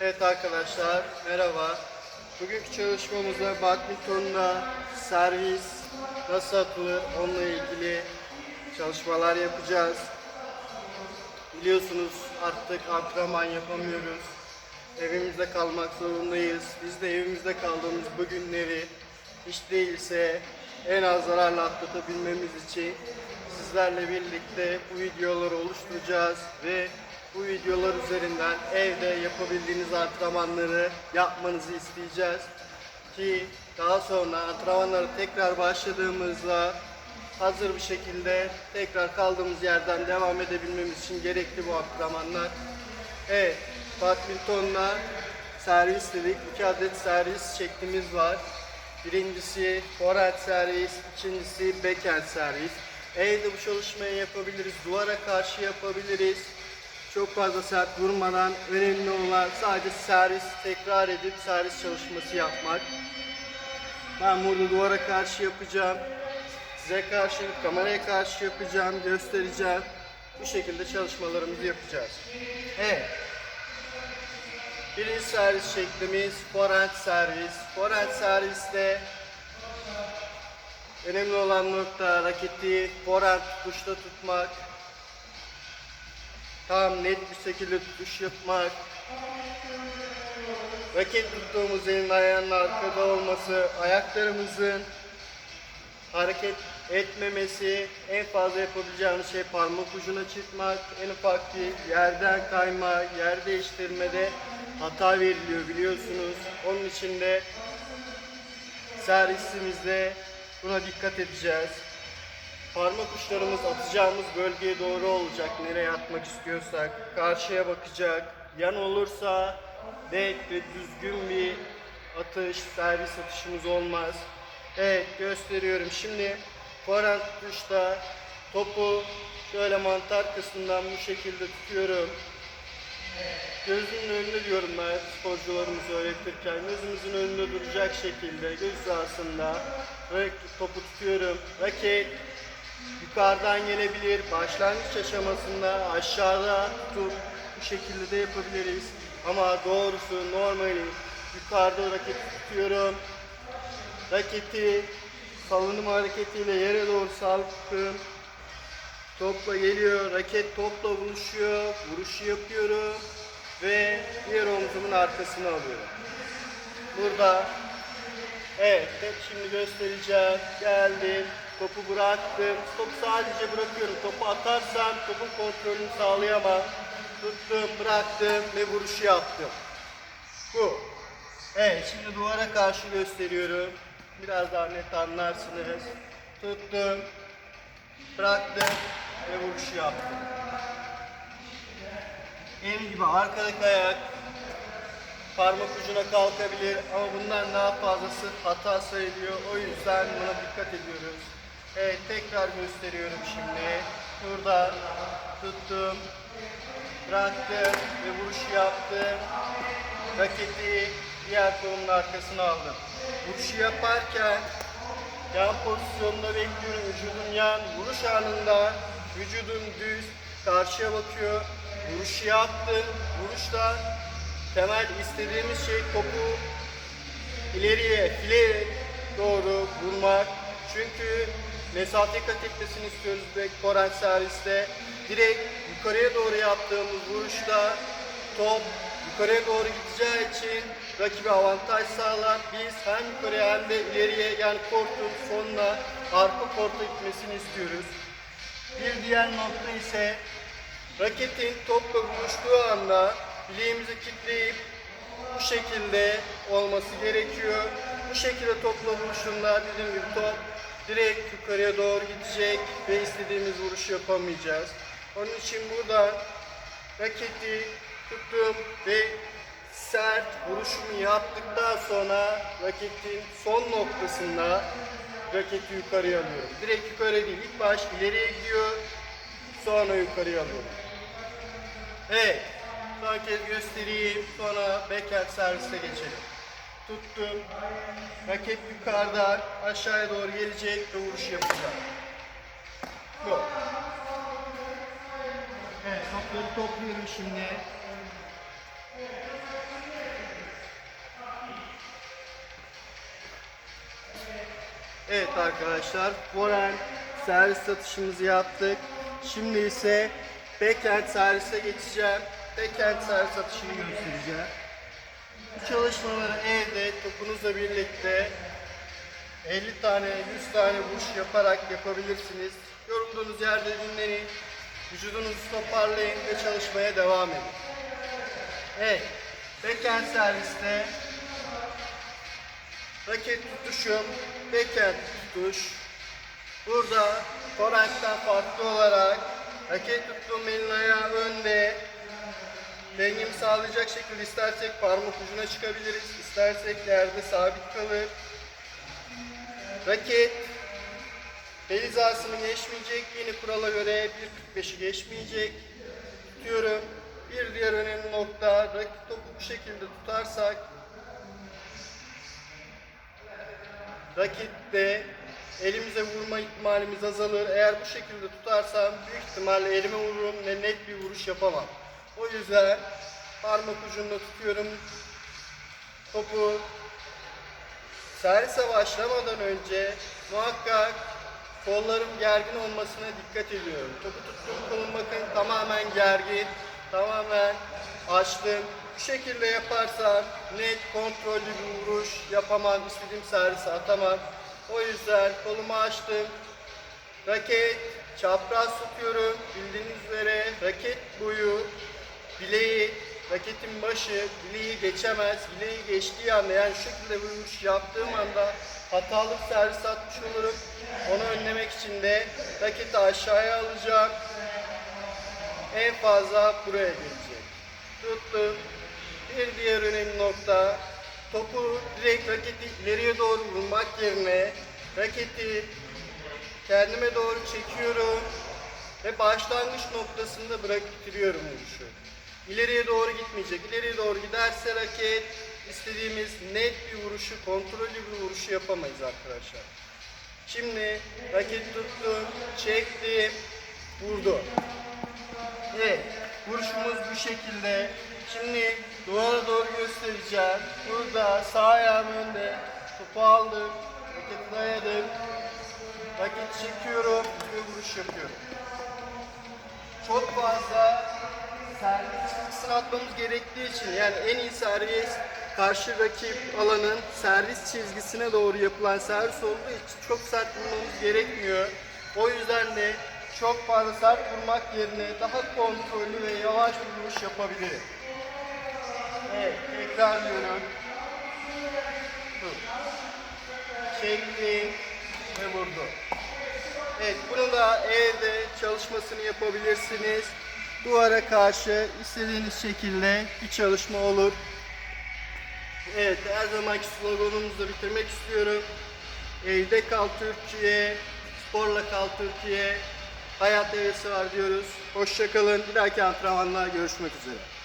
Evet arkadaşlar merhaba. Bugünkü çalışmamızda badmintonda servis nasıl atılır onunla ilgili çalışmalar yapacağız. Biliyorsunuz artık antrenman yapamıyoruz. Evimizde kalmak zorundayız. Biz de evimizde kaldığımız bu günleri hiç değilse en az zararla atlatabilmemiz için sizlerle birlikte bu videoları oluşturacağız ve bu videolar üzerinden evde yapabildiğiniz antrenmanları yapmanızı isteyeceğiz. Ki daha sonra antrenmanlara tekrar başladığımızda hazır bir şekilde tekrar kaldığımız yerden devam edebilmemiz için gerekli bu antrenmanlar. Evet, badmintonla servis dedik. İki adet servis şeklimiz var. Birincisi forehand servis, ikincisi backhand servis. Evde bu çalışmayı yapabiliriz, duvara karşı yapabiliriz. Çok fazla sert vurmadan önemli olan sadece servis tekrar edip servis çalışması yapmak. Ben burada duvara karşı yapacağım. Size karşı, kameraya karşı yapacağım, göstereceğim. Bu şekilde çalışmalarımızı yapacağız. Evet. Birinci servis şeklimiz forehand servis. Forehand serviste önemli olan nokta raketi forehand tutuşta tutmak. Tam net bir şekilde tutuş yapmak. Raket tuttuğumuz elin ayağının arkada olması, ayaklarımızın hareket etmemesi, en fazla yapabileceğimiz şey parmak ucuna çıkmak, en ufak bir yerden kayma, yer değiştirmede hata veriliyor biliyorsunuz. Onun için de servisimizde buna dikkat edeceğiz. Parmak uçlarımız atacağımız bölgeye doğru olacak. Nereye atmak istiyorsak. Karşıya bakacak. Yan olursa net ve düzgün bir atış, servis atışımız olmaz. Evet gösteriyorum. Şimdi forehand tuşta topu şöyle mantar kısmından bu şekilde tutuyorum. Gözümün önünde diyorum ben sporcularımızı öğretirken gözümüzün önünde duracak şekilde göz hizasında topu tutuyorum. Raket yukarıdan gelebilir. Başlangıç aşamasında aşağıda tutup bu şekilde de yapabiliriz. Ama doğrusu normali yukarıda raketi tutuyorum. Raketi salınım hareketiyle yere doğru sarkıp topla geliyor. Raket topla buluşuyor. Vuruşu yapıyorum ve diğer omzumun arkasına alıyorum. Burada evet şimdi göstereceğim. Geldim. Topu bıraktım. Topu sadece bırakıyorum. Topu atarsam topun kontrolünü sağlayamam. Tuttum, bıraktım ve vuruşu yaptım. Bu. Evet, şimdi duvara karşı gösteriyorum. Biraz daha net anlarsınız. Tuttum, bıraktım ve vuruşu yaptım. Benim gibi arkadaki ayak parmak ucuna kalkabilir ama bundan daha fazlası hata sayılıyor. O yüzden buna dikkat ediyoruz. Evet tekrar gösteriyorum şimdi. Burada tuttum, bıraktım ve vuruş yaptım. Raketi diğer kolumun arkasına aldım. Vuruşu yaparken yan pozisyonda bekliyorum. Vücudum yan. Vuruş anında vücudum düz. Karşıya bakıyor. Vuruşu yaptım. Vuruşta temel istediğimiz şey topu ileriye fileye doğru vurmak. Çünkü mesafe kat etmesini istiyoruz ve Koran serviste. Direkt yukarıya doğru yaptığımız vuruşta top yukarıya doğru gideceği için rakibe avantaj sağlar. Biz hem yukarıya hem de ileriye yani kortun sonuna arka korta gitmesini istiyoruz. Bir diğer nokta ise raketin topla buluştuğu anda bileğimizi kitleyip bu şekilde olması gerekiyor. Bu şekilde topla buluştuğunda dediğim gibi top direkt yukarıya doğru gidecek ve istediğimiz vuruşu yapamayacağız. Onun için burada raketi tuttum ve sert vuruşumu yaptıktan sonra raketin son noktasında raketi yukarıya alıyorum. Direkt yukarı değil, ilk baş ileriye gidiyor, sonra yukarıya alıyorum. Evet, son kez göstereyim, sonra backhand servise geçelim tuttum. Raket yukarıda aşağıya doğru gelecek ve vuruş yapacak. Bu. Evet topları topluyorum şimdi. Evet arkadaşlar forehand servis atışımızı yaptık. Şimdi ise backhand servise geçeceğim. Backhand servis atışını göstereceğim. Çalışmaları evde topunuzla birlikte 50 tane, 100 tane vuruş yaparak yapabilirsiniz. Yorulduğunuz yerde dinlenin. Vücudunuzu toparlayın ve çalışmaya devam edin. Evet, backhand serviste raket tutuşum, backhand tutuş. Burada forehand'den farklı olarak raket tuttuğum elin ayağı önde. Dengemi sağlayacak şekilde istersek parmak ucuna çıkabiliriz, istersek yerde sabit kalır. Raket bel hizasını geçmeyecek. Yeni kurala göre 1.45'i geçmeyecek. Tutuyorum. Bir diğer önemli nokta raket topu bu şekilde tutarsak rakitte elimize vurma ihtimalimiz azalır. Eğer bu şekilde tutarsam büyük ihtimalle elime vururum ve net bir vuruş yapamam. O yüzden parmak ucunda tutuyorum. Topu servise başlamadan önce muhakkak kollarım gergin olmasına dikkat ediyorum. Topu tuttuğum kolum bakın tamamen gergin, tamamen açtım. Bu şekilde yaparsam net kontrollü bir vuruş yapamam, istediğim servise atamam. O yüzden kolumu açtım. Raket çapraz tutuyorum. Bildiğiniz üzere raket boyu bileği, raketin başı bileği geçemez. Bileği geçtiği anda yani şu şekilde bir vuruş yaptığım anda hatalı bir servis atmış olurum. Onu önlemek için de raketi aşağıya alacağım. En fazla buraya gelecek. Tuttum. Bir diğer önemli nokta topu direkt raketi ileriye doğru vurmak yerine raketi kendime doğru çekiyorum ve başlangıç noktasında bırakıp bitiriyorum vuruşu. İleriye doğru gitmeyecek. İleriye doğru giderse raket istediğimiz net bir vuruşu, kontrollü bir vuruşu yapamayız arkadaşlar. Şimdi raket tuttum, çektim, vurdu. Evet, vuruşumuz bu şekilde. Şimdi duvara doğru göstereceğim. Burada sağ ayağım önde. Topu aldım. Raketi dayadım. Raket çekiyorum ve vuruş yapıyorum. Çok fazla servis çizgisini atmamız gerektiği için yani en iyi servis karşı rakip alanın servis çizgisine doğru yapılan servis olduğu için çok sert vurmamız gerekmiyor. O yüzden de çok fazla sert vurmak yerine daha kontrollü ve yavaş vuruş yapabilirim. Evet, tekrar diyorum. Dur. Çektim ve vurdu. Evet, bunu da evde çalışmasını yapabilirsiniz. Duvara karşı istediğiniz şekilde bir çalışma olur. Evet, her zamanki sloganımızla bitirmek istiyorum. Evde kal Türkiye, sporla kal Türkiye, hayat hevesi var diyoruz. Hoşçakalın, bir dahaki antrenmanla görüşmek üzere.